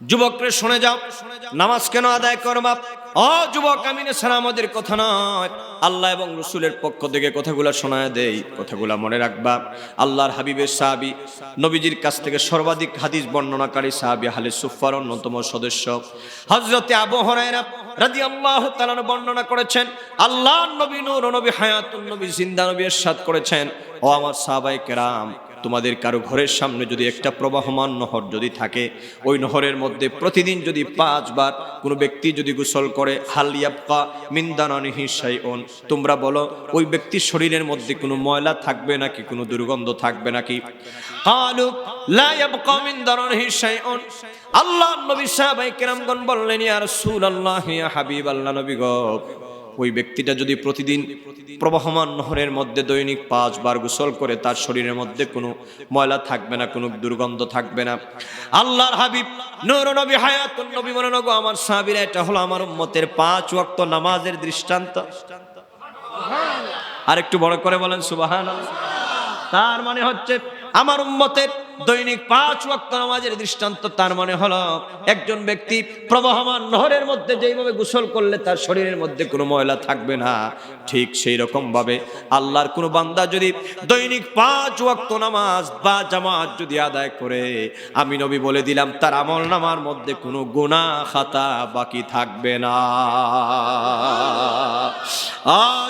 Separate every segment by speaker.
Speaker 1: যুবকরে শুনে যাও, নামাজ কেন আদায় করবা ও যুবক, আমি আমাদের কথা নয়। আল্লাহ এবং রসুলের পক্ষ থেকে কথাগুলা শোনায় দেই, কথাগুলা মনে রাখবা। আল্লাহর হাবিবের সাহাবি, নবীজির কাছ থেকে সর্বাধিক হাদিস বর্ণনাকারী সাহাবি হালে সুফার অন্যতম সদস্য। হজরতে আবু হরাইরা রাদি আল্লাহ বর্ণনা করেছেন, আল্লাহ নবী নূর, নবী হায়াতুন নবী, জিন্দা নবী এরশাদ করেছেন। ও আমার সাহাবাই কেরাম তোমাদের কারও ঘরের সামনে যদি একটা প্রবাহমান নহর যদি থাকে, ওই নহরের মধ্যে প্রতিদিন যদি পাঁচবার কোনো ব্যক্তি যদি গোসল করে হালিয়াপ্পা মিন্দানিহি সাইউন তোমরা বলো, ওই ব্যক্তির শরীরের মধ্যে কোনো ময়লা থাকবে নাকি, কোনো দুর্গন্ধ থাকবে নাকি? আল্লাহ নবী সাহাবায়ে কেরামগণ বললেন, ইয়া রাসূলুল্লাহ, ইয়া হাবিবাল্লাহ নবী গো। ওই ব্যক্তিটা যদি প্রতিদিন প্রবাহমান নহরের মধ্যে দৈনিক পাঁচবার গোসল করে, তার শরীরের মধ্যে কোনো ময়লা থাকবে না, কোনো দুর্গন্ধ থাকবে না। আল্লাহর হাবিব নবী হায়াতুন নবী মনে নগো আমার সাহাবীরা, এটা হলো আমার উম্মতের পাঁচ ওয়াক্ত নামাজের দৃষ্টান্ত। আর একটু বড় করে বলেন সুবাহান তার মানে হচ্ছে আমার উম্মতের দৈনিক পাঁচ ওয়াক্ত নামাজের দৃষ্টান্ত তার মানে হলো, একজন ব্যক্তি প্রবাহমান নহরের মধ্যে যেইভাবে গোসল করলে তার শরীরের মধ্যে কোনো ময়লা থাকবে না। ঠিক সেই রকম ভাবে আল্লাহর কোনো বান্দা যদি দৈনিক পাঁচ ওয়াক্ত নামাজ বা জামাত যদি আদায় করে, আমি নবী বলে দিলাম, তার আমল নামার মধ্যে কোনো গুনাহ খাতা বাকি থাকবে না।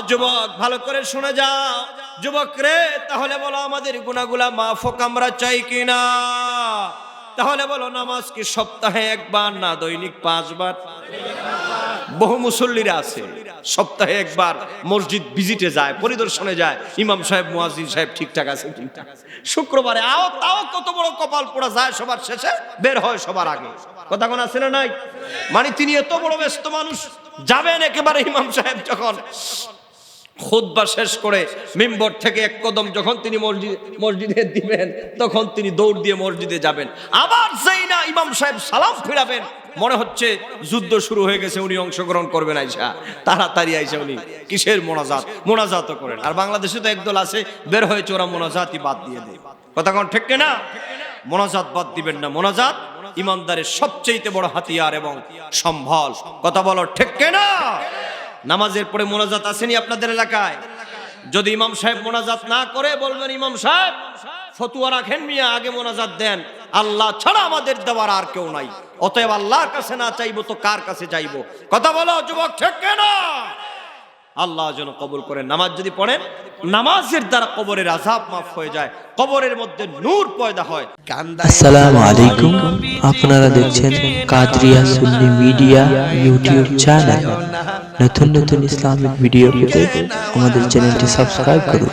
Speaker 1: যুবক, ভালো করে শুনে যাও। যুবক রে, তাহলে বলো আমাদের গুনাগুলা মাফক আমরা চাই কিনা? তাহলে বলো নামাজ কি সপ্তাহে একবার না দৈনিক পাঁচবার? বহু মুসল্লিরা আছে, সপ্তাহে একবার মসজিদ ভিজিটে যায়, পরিদর্শনে যায়। ইমাম সাহেব মুয়াজিন সাহেব ঠিকঠাক আছে ঠিকঠাক আছে। শুক্রবারে, আও তাও কত বড় কপাল পোড়া যায় সবার শেষে, বের হয় সবার আগে। কথা কোন আছে না নাই? মানে তিনি এত বড় ব্যস্ত মানুষ, যাবেন একেবারে ইমাম সাহেব যখন। খুদ্া শেষ করে মিম্বর থেকে এক কদম যখন তিনি মসজিদ মসজিদে দিবেন, তখন তিনি দৌড় দিয়ে মসজিদে যাবেন। আবার যেই না ইমাম সাহেব সালাম ফিরাবেন, মনে হচ্ছে যুদ্ধ শুরু হয়ে গেছে, উনি অংশগ্রহণ করবেন আইসা। তাড়াতাড়ি আইসা উনি। কিসের মোনাজাত? মোনাজাত করেন। আর বাংলাদেশে তো একদল আছে, বের হয়েছে, ওরা মোনাজাতই বাদ দিয়ে দেয়। কথা ঠিক না মোনাজাত বাদ দিবেন না। মোনাজাত ইমানদারের সবচেয়ে বড় হাতিয়ার এবং সম্বল কথা বলো, ঠিক না নামাজের পরে মোনাজাত আসেনি আপনাদের এলাকায়? যদি ইমাম সাহেব মোনাজাত না করে, বলবেন, ইমাম সাহেব, ফতুয়া রাখেন মিয়া, আগে মোনাজাত দেন। আল্লাহ ছাড়া আমাদের দেওয়ার আর কেউ নাই। অতএব আল্লাহর কাছে না চাইব তো কার কাছে চাইব? কথা বলো, যুবক, ঠিক না আল্লাহ যেন কবুল করেন। নামাজ যদি পড়েন, নামাজের দ্বারা কবরের আজাব মাফ হয়ে যায়, কবরের মধ্যে নূর পয়দা হয়।
Speaker 2: আসসালামু আলাইকুম। আপনারা দেখছেন Qadria Sunni media YouTube channel নতুন নতুন ইসলামিক ভিডিও পেতে আমাদের চ্যানেলটি সাবস্ক্রাইব করুন